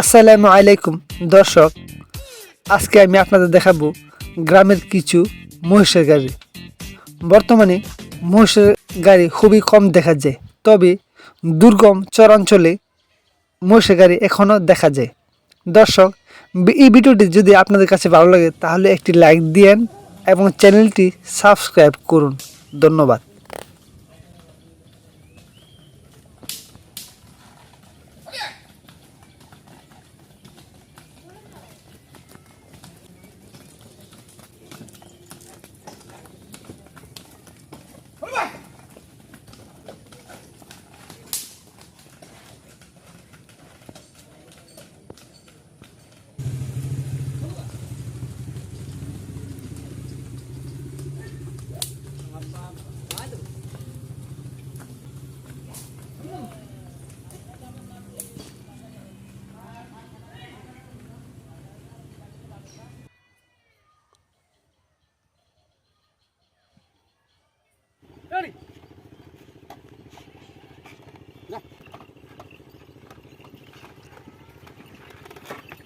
আসসালামু আলাইকুম, দর্শক। আজকে আমি আপনাদের দেখাবো গ্রামের কিছু মহিষের গাড়ি। বর্তমানে মহিষের গাড়ি খুবই কম দেখা যায়, তবে দুর্গম চরাঞ্চলে মহিষের গাড়ি এখনও দেখা যায়। দর্শক, এই ভিডিওটি যদি আপনাদের কাছে ভালো লাগে, তাহলে একটি লাইক দিয়েন এবং চ্যানেলটি সাবস্ক্রাইব করুন। ধন্যবাদ।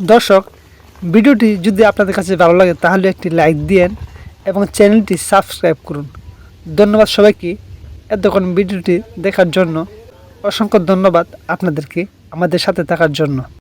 দর্শক, ভিডিওটি যদি আপনাদের কাছে ভালো লাগে তাহলে একটি লাইক দিয়েন এবং চ্যানেলটি সাবস্ক্রাইব করুন। ধন্যবাদ সবাইকে এতক্ষণ ভিডিওটি দেখার জন্য। অসংখ্য ধন্যবাদ আপনাদেরকে আমাদের সাথে থাকার জন্য।